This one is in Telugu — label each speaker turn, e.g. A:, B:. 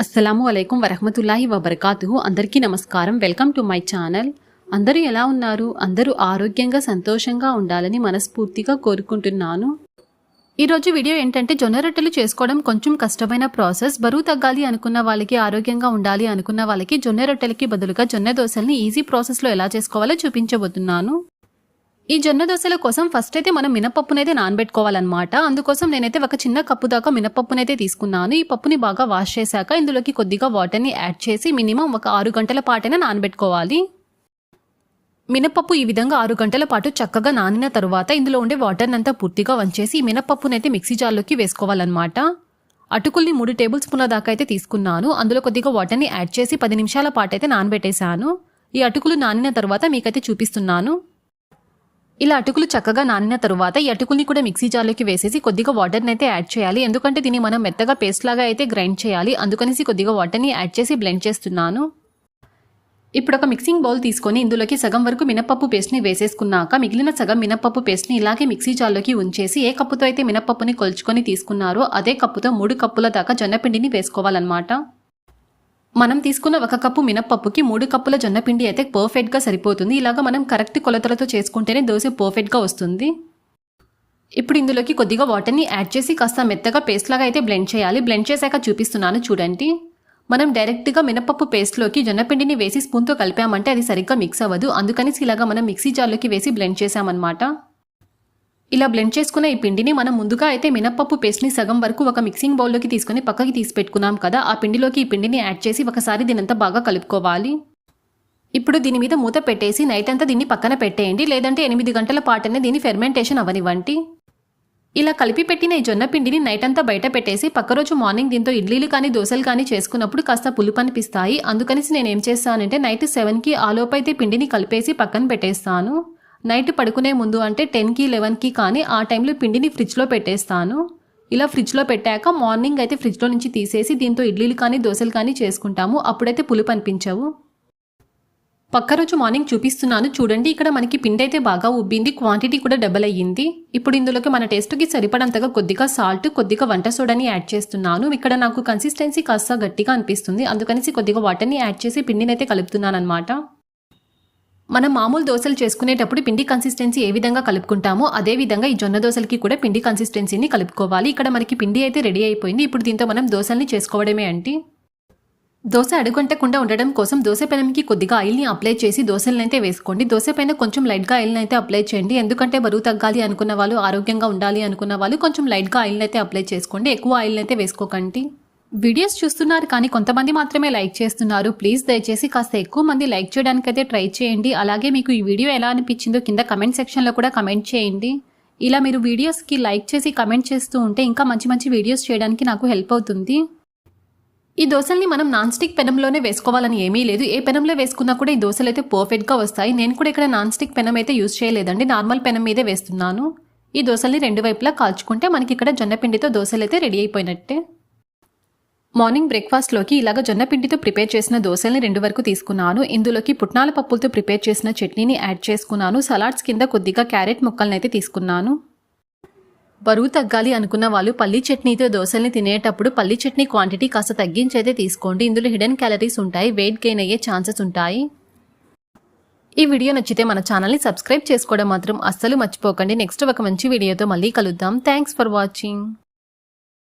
A: అస్సలాము అలైకుం వరహమతుల్లాహి వబర్కాతు అందరికీ నమస్కారం. Welcome to my channel. అందరూ ఎలా ఉన్నారు? అందరూ ఆరోగ్యంగా సంతోషంగా ఉండాలని మనస్ఫూర్తిగా కోరుకుంటున్నాను. ఈరోజు వీడియో ఏంటంటే జొన్న రొట్టెలు చేసుకోవడం కొంచెం కష్టమైన ప్రాసెస్. బరువు తగ్గాలి అనుకున్న వాళ్ళకి ఆరోగ్యంగా ఉండాలి అనుకున్న వాళ్ళకి జొన్న రొట్టెలకి బదులుగా జొన్న దోశల్ని ఈజీ ప్రాసెస్లో ఎలా చేసుకోవాలో చూపించబోతున్నాను. ఈ జొన్న దోశల కోసం ఫస్ట్ అయితే మనం మినపప్పునైతే నానబెట్టుకోవాలన్నమాట. అందుకోసం నేనైతే ఒక చిన్న కప్పు దాకా మినపప్పునైతే తీసుకున్నాను. ఈ పప్పుని బాగా వాష్ చేశాక ఇందులోకి కొద్దిగా వాటర్ని యాడ్ చేసి మినిమం ఒక ఆరు గంటల పాటైనా నానబెట్టుకోవాలి. మినపప్పు ఈ విధంగా ఆరు గంటల పాటు చక్కగా నానిన తర్వాత ఇందులో ఉండే వాటర్ని అంతా పూర్తిగా వంచేసి ఈ మినపప్పునైతే మిక్సీ జార్లోకి వేసుకోవాలన్నమాట. అటుకుల్ని మూడు టేబుల్ స్పూన్ల దాకా అయితే తీసుకున్నాను. అందులో కొద్దిగా వాటర్ని యాడ్ చేసి పది నిమిషాల పాటు అయితే నానబెట్టేశాను. ఈ అటుకులు నానిన తర్వాత మీకైతే చూపిస్తున్నాను. ఇలా అటుకులు చక్కగా నానిన తరువాత ఈ అటుకుల్ని కూడా మిక్సీ జార్లోకి వేసేసి కొద్దిగా వాటర్ని అయితే యాడ్ చేయాలి. ఎందుకంటే దీన్ని మనం మెత్తగా పేస్ట్ లాగా అయితే గ్రైండ్ చేయాలి. అందుకనేసి కొద్దిగా వాటర్ని యాడ్ చేసి బ్లెండ్ చేస్తున్నాను. ఇప్పుడు ఒక మిక్సింగ్ బౌల్ తీసుకొని ఇందులోకి సగం వరకు మినపప్పు పేస్ట్ని వేసేసుకున్నాక మిగిలిన సగం మినపప్పు పేస్ట్ని ఇలాగే మిక్సీ జార్లోకి ఉంచేసి ఏ కప్పుతో అయితే మినపప్పుని కొలుచుకొని తీసుకున్నారో అదే కప్పుతో మూడు కప్పుల దాకా జొన్నపిండిని వేసుకోవాలన్నమాట. మనం తీసుకున్న ఒక కప్పు మినప్పప్పుకి మూడు కప్పుల జొన్నపిండి అయితే పర్ఫెక్ట్గా సరిపోతుంది. ఇలాగ మనం కరెక్ట్ కొలతలతో చేసుకుంటేనే దోశ పర్ఫెక్ట్గా వస్తుంది. ఇప్పుడు ఇందులోకి కొద్దిగా వాటర్ని యాడ్ చేసి కాస్త మెత్తగా పేస్ట్ లాగా అయితే బ్లెండ్ చేయాలి. బ్లెండ్ చేశాక చూపిస్తున్నాను చూడండి. మనం డైరెక్ట్గా మినపప్పు పేస్ట్లోకి జొన్నపిండిని వేసి స్పూన్తో కలిపామంటే అది సరిగ్గా మిక్స్ అవ్వదు. అందుకని ఇలాగా మనం మిక్సీ జార్లోకి వేసి బ్లెండ్ చేసామన్నమాట ఇలా బ్లెండ్ చేసుకున్న ఈ పిండిని మనం ముందుగా అయితే మినప్పప్పు పేస్ట్ని సగం వరకు ఒక మిక్సింగ్ బౌల్లోకి తీసుకొని పక్కకి తీసి పెట్టుకున్నాం కదా ఆ పిండిలోకి ఈ పిండిని యాడ్ చేసి ఒకసారి దీనంతా బాగా కలుపుకోవాలి. ఇప్పుడు దీని మీద మూత పెట్టేసి నైట్ అంతా దీన్ని పక్కన పెట్టేయండి లేదంటే ఎనిమిది గంటల పాటనే దీన్ని ఫెర్మెంటేషన్ అవనివ్వండి. ఇలా కలిపి పెట్టిన ఈ జొన్న పిండిని నైట్ అంతా బయట పెట్టేసి పక్క రోజు మార్నింగ్ దీంతో ఇడ్లీలు కానీ దోశలు కానీ చేసుకున్నప్పుడు కాస్త పులుపు అనిపిస్తాయి. అందుకనేసి నేను ఏం చేస్తానంటే నైట్ సెవెన్కి ఆలోపు అయితే పిండిని కలిపేసి పక్కన పెట్టేస్తాను. నైట్ పడుకునే ముందు అంటే టెన్కి లెవెన్కి కానీ ఆ టైంలో పిండిని ఫ్రిడ్జ్లో పెట్టేస్తాను. ఇలా ఫ్రిడ్జ్లో పెట్టాక మార్నింగ్ అయితే ఫ్రిడ్జ్లో నుంచి తీసేసి దీంతో ఇడ్లీలు కానీ దోశలు కానీ చేసుకుంటాము. అప్పుడైతే పులుపు అనిపించవు. పక్క రోజు మార్నింగ్ చూపిస్తున్నాను. చూడండి ఇక్కడ మనకి పిండి అయితే బాగా ఉబ్బింది. క్వాంటిటీ కూడా డబల్ అయ్యింది. ఇప్పుడు ఇందులోకి మన టేస్ట్కి సరిపడంతగా కొద్దిగా సాల్ట్ కొద్దిగా వంట సోడాని యాడ్ చేస్తున్నాను. ఇక్కడ నాకు కన్సిస్టెన్సీ కాస్త గట్టిగా అనిపిస్తుంది. అందుకనేసి కొద్దిగా వాటర్ని యాడ్ చేసి పిండిని అయితే కలుపుతున్నాను అనమాట మనం మామూలు దోశలు చేసుకునేటప్పుడు పిండి కన్సిస్టెన్సీ ఏ విధంగా కలుపుకుంటామో అదే విధంగా ఈ జొన్న దోశలకి కూడా పిండి కన్సిస్టెన్సీని కలుపుకోవాలి. ఇక్కడ మనకి పిండి అయితే రెడీ అయిపోయింది. ఇప్పుడు దీంతో మనం దోశల్ని చేసుకోవడమే అంటే దోశ అడుగంటకుండా ఉండడం కోసం దోశ పెనంకి కొద్దిగా ఆయిల్ని అప్లై చేసి దోశలను అయితే వేసుకోండి. దోశ పైన కొంచెం లైట్గా ఆయిల్ని అయితే అప్లై చేయండి. ఎందుకంటే బరువు తగ్గాలి అనుకున్న వాళ్ళు ఆరోగ్యంగా ఉండాలి అనుకున్న వాళ్ళు కొంచెం లైట్గా ఆయిల్ని అయితే అప్లై చేసుకోండి. ఎక్కువ ఆయిల్ని అయితే వేసుకోకండి. వీడియోస్ చూస్తున్నారు కానీ కొంతమంది మాత్రమే లైక్ చేస్తున్నారు. ప్లీజ్ దయచేసి కాస్త ఎక్కువ మంది లైక్ చేయడానికైతే ట్రై చేయండి. అలాగే మీకు ఈ వీడియో ఎలా అనిపించిందో కింద కమెంట్ సెక్షన్లో కూడా కమెంట్ చేయండి. ఇలా మీరు వీడియోస్కి లైక్ చేసి కమెంట్ చేస్తూ ఉంటే ఇంకా మంచి మంచి వీడియోస్ చేయడానికి నాకు హెల్ప్ అవుతుంది. ఈ దోశల్ని మనం నాన్ స్టిక్ పెనంలోనే వేసుకోవాలని ఏమీ లేదు. ఏ పెనంలో వేసుకున్నా కూడా ఈ దోశలు అయితే పర్ఫెక్ట్గా వస్తాయి. నేను కూడా ఇక్కడ నాన్ స్టిక్ పెనం అయితే యూజ్ చేయలేదండి. నార్మల్ పెనం మీదే వేస్తున్నాను. ఈ దోశల్ని రెండు వైపులా కాల్చుకుంటే మనకి ఇక్కడ జొన్నపిండితో దోశలు అయితే రెడీ అయిపోయినట్టే. మార్నింగ్ బ్రేక్ఫాస్ట్లోకి ఇలాగ జొన్నపిండితో ప్రిపేర్ చేసిన దోశల్ని రెండు వరకు తీసుకున్నాను. ఇందులోకి పుట్నాల పప్పులతో ప్రిపేర్ చేసిన చట్నీని యాడ్ చేసుకున్నాను. సలాడ్స్ కింద కొద్దిగా క్యారెట్ ముక్కల్ని అయితే తీసుకున్నాను. బరువు తగ్గాలి అనుకున్న వాళ్ళు పల్లీ చట్నీతో దోశల్ని తినేటప్పుడు పల్లీ చట్నీ క్వాంటిటీ కాస్త తగ్గించైతే తీసుకోండి. ఇందులో హిడెన్ క్యాలరీస్ ఉంటాయి. వెయిట్ గెయిన్ అయ్యే ఛాన్సెస్ ఉంటాయి. ఈ వీడియో నచ్చితే మన ఛానల్ని సబ్స్క్రైబ్ చేసుకోవడం మాత్రం అస్సలు మర్చిపోకండి. నెక్స్ట్ ఒక మంచి వీడియోతో మళ్ళీ కలుద్దాం. Thanks for watching.